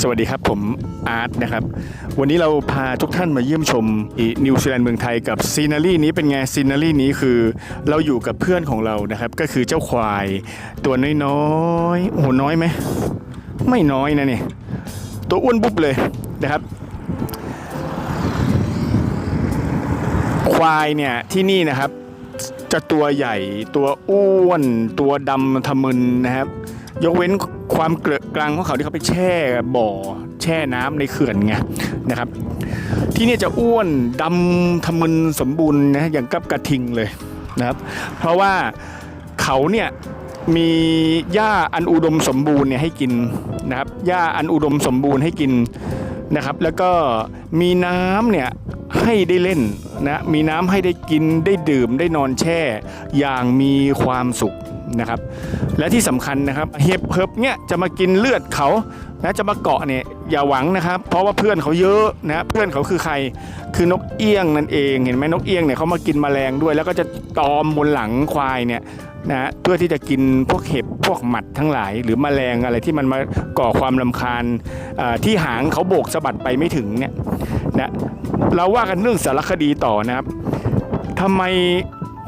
สวัสดีครับผมอาร์ตนะครับ วันนี้เราพาทุกท่านมาเยี่ยมชมนิวซีแลนด์เมืองไทยกับซีนารีนี้เป็นไงซีนารีนี้คือเราอยู่กับเพื่อนของเรานะครับ ก็คือเจ้าควายตัวน้อยๆโอ้โหน้อยไหมไม่น้อยนะเนี่ยตัวอ้วนบุ๊บเลยนะครับ ควายเนี่ยที่นี่นะครับ จะตัวใหญ่ตัวอ้วนตัวดำทะมึนนะครับ ยกเว้น ความเกลอกลางของเขาที่เขาไปแช่บ่อ แช่น้ำในเขื่อนไงนะครับ ที่นี่จะอ้วนดำทะมึนสมบูรณ์นะอย่างกับกระทิงเลยนะครับ เพราะว่าเขาเนี่ยมีหญ้าอันอุดมสมบูรณ์เนี่ยให้กินนะครับหญ้าอันอุดมสมบูรณ์ให้กินนะครับ แล้วก็มีน้ำเนี่ยให้ได้เล่นนะมีน้ำให้ได้กินได้ดื่มได้นอนแช่ อย่างมีความสุข นะครับ และที่สำคัญนะครับเห็บเหิบเนี่ยจะมากินเลือดเขานะจะมาเกาะเนี่ยอย่าหวังนะครับ เพราะว่าเพื่อนเขาเยอะนะเพื่อนเขาคือใครคือนกเอี้ยงนั่นเองเห็นไหมนกเอี้ยงเนี่ยเขามากินแมลงด้วย แล้วก็จะตอมบนหลังควายเนี่ยนะเพื่อที่จะกินพวกเห็บพวกหมัดทั้งหลาย หรือแมลงอะไรที่มันมาก่อความลำคาญที่หางเขาโบกสะบัดไปไม่ถึงเนี่ยนะเราว่ากันเรื่องสารคดีต่อนะครับทำไม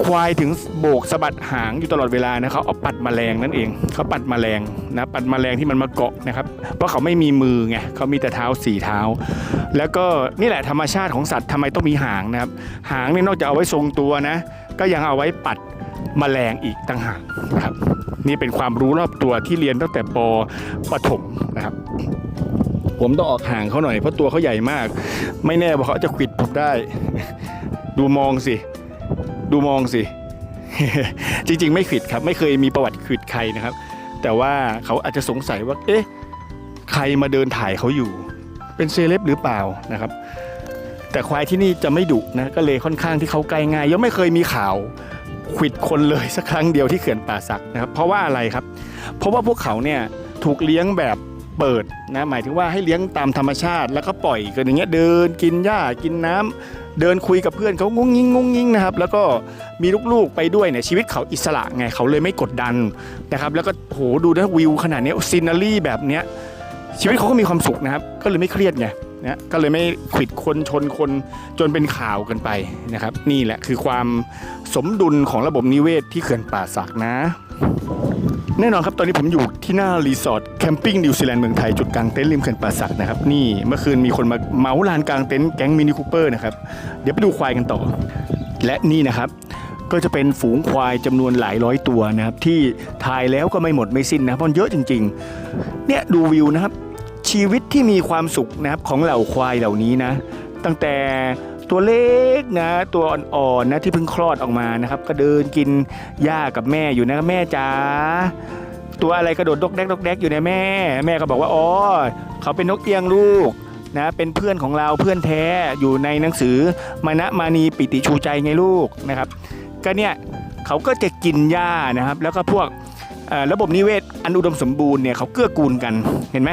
ควายถึงโบกสะบัดหางอยู่ตลอดเวลานะเขาเอาปัดแมลงนั่นเองเขาปัดแมลงนะปัดแมลงที่มันมาเกาะนะครับ เพราะเขาไม่มีมือไงเขามีแต่เท้าสี่เท้า แล้วก็นี่แหละธรรมชาติของสัตว์ทำไมต้องมีหางนะครับ หางเนี่ยนอกจากเอาไว้ทรงตัวนะ ก็ยังเอาไว้ปัดแมลงอีกต่างหากนะครับนี่เป็นความรู้รอบตัวที่เรียนตั้งแต่ปปฐมนะครับ ผมต้องออกห่างเขาหน่อยเพราะตัวเขาใหญ่มาก ไม่แน่ว่าเขาจะขิดผมได้ ดูมองสิ ดูมองสิ จริง ๆ ไม่ขิดครับ ไม่เคยมีประวัติขิดใครนะครับ แต่ว่าเขาอาจจะสงสัยว่า เอ๊ะ ใครมาเดินถ่ายเขาอยู่ เป็นเซเลบหรือเปล่านะครับ แต่ควายที่นี่จะไม่ดุนะก็เลยค่อนข้างที่เขาใกล้ง่ายยังไม่เคยมีข่าวขิดคนเลยสักครั้งเดียวที่เขื่อนป่าสักนะครับ เพราะว่าอะไรครับ เพราะว่าพวกเขาเนี่ยถูกเลี้ยงแบบ เปิดนะหมายถึงว่าให้เลี้ยงตามธรรมชาติ แล้วก็ปล่อยกันอย่างเงี้ยเดินกินหญ้ากินน้ำเดินคุยกับเพื่อนเขางุ้งยิงงุ้งยิงนะครับแล้วก็มีลูกๆไปด้วยเนี่ยชีวิตเขาอิสระไงเขาเลยไม่กดดันนะครับแล้วก็โหดูนะวิวขนาดนี้ซีนารีแบบเนี้ยชีวิตเขาก็มีความสุขนะครับ ก็เลยไม่เครียดไงนะก็เลยไม่ขิดคนชนคนจนเป็นข่าวกันไปนะครับ นี่แหละคือความสมดุลของระบบนิเวศที่เขื่อนป่าสักนะ แน่นอนครับ ตอนนี้ผมอยู่ที่หน้ารีสอร์ทแคมปิ้งนิวซีแลนด์เมืองไทย จุดกลางเต็นท์ริมเขื่อนป่าสักนะครับ นี่เมื่อคืนมีคนมาเมาลานกลางเต็นท์แก๊งมินิคูเปอร์นะครับ เดี๋ยวไปดูควายกันต่อ และนี่นะครับ ก็จะเป็นฝูงควายจำนวนหลายร้อยตัวนะครับ ที่ถ่ายแล้วก็ไม่หมดไม่สิ้นนะเพราะเยอะจริง ๆ เนี่ยดูวิวนะครับ ชีวิตที่มีความสุขนะครับของเหล่าควายเหล่านี้นะ ตั้งแต่ ตัวเล็กนะ ตัวอ่อนๆนะที่เพิ่งคลอดออกมานะครับ ก็เดินกินหญ้ากับแม่อยู่นะแม่จ๋าตัวอะไรกระโดดดกแดกดกแดกอยู่ในแม่ แม่ก็บอกว่าอ๋อเขาเป็นนกเอียงลูกนะเป็นเพื่อนของเราเพื่อนแท้อยู่ในหนังสือมานะมานีปิติชูใจไงลูกนะครับ ก็เนี่ยเขาก็จะกินหญ้านะครับ แล้วก็พวกระบบนิเวศอันอุดมสมบูรณ์เนี่ยเขาเกื้อกูลกันเห็นไหม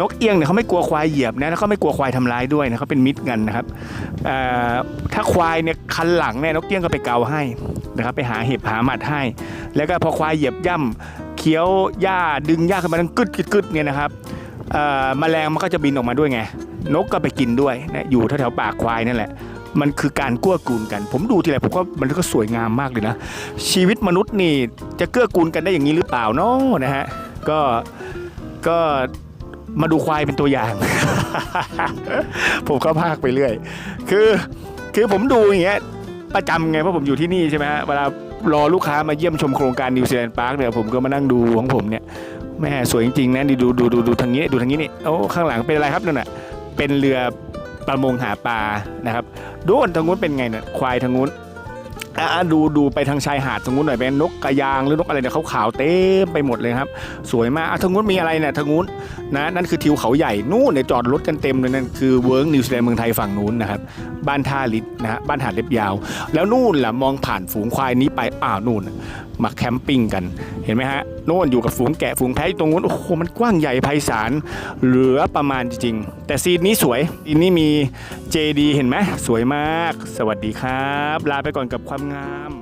นกเอี้ยงเนี่ยเขาไม่กลัวควายเหยียบนะแล้วเขาไม่กลัวควายทำร้ายด้วยนะเขาเป็นมิตรกันนะครับถ้าควายเนี่ยคันหลังเนี่ยนกเอี้ยงก็ไปเกาให้นะครับไปหาเห็บหาหมัดให้ แล้วก็พอควายเหยียบย่ำเคี้ยวหญ้าดึงหญ้าขึ้นมาดังกึดกึดเนี่ยนะครับเอ่อแมลงมันก็จะบินออกมาด้วยไงนกก็ไปกินด้วยนะอยู่แถวๆปากควายนั่นแหละมันคือการเกื้อกูลกัน ผมดูทีไรผมก็มันก็สวยงามมากเลยนะ ชีวิตมนุษย์นี่จะเกื้อกูลกันได้อย่างนี้หรือเปล่าเนาะนะฮะก็ก็ มาดูควายเป็นตัวอย่าง ผมก็พากไปเรื่อย คือ คือผมดูอย่างเงี้ยประจำไงเพราะผมอยู่ที่นี่ใช่ไหมฮะเวลารอลูกค้ามาเยี่ยมชมโครงการนิวซีแลนด์พาร์คเนี่ยผมก็มานั่งดูของผมเนี่ยแม่สวยจริงๆนะนี่ดูดูดูดูทางนี้ดูทางนี้นี่โอ้ข้างหลังเป็นอะไรครับนั่นน่ะเป็นเรือประมงหาปลานะครับดูทางนู้นเป็นไงเนี่ยควายทางนู้น อะดูดูไปทางชายหาดทางนู้นหน่อยเป็นนกกระยางหรือนกอะไรเนี่ยขาวๆเต็มไปหมดเลยครับ สวยมากอะทางนู้นมีอะไรเนี่ยทางนู้นนะนั่นคือทิวเขาใหญ่นู่นเนี่ยจอดรถกันเต็มเลยนั่นคือเวิร์กนิวซีแลนด์เมืองไทยฝั่งนู้นนะครับบ้านท่าลิศนะฮะบ้านหาดเล็บยาว แล้วนู่นล่ะมองผ่านฝูงควายนี้ไปอ้าวนู่นมาแคมปิ้งกันเห็นไหมฮะโน่นอยู่กับฝูงแกะฝูงแพะตรงนู้นโอ้โหมันกว้างใหญ่ไพศาลเหลือประมาณจริงๆ แต่ซีนนี้สวยซีนนี้มี JD เห็นไหมสวยมาก สวัสดีครับ ลาไปก่อนกับความงาม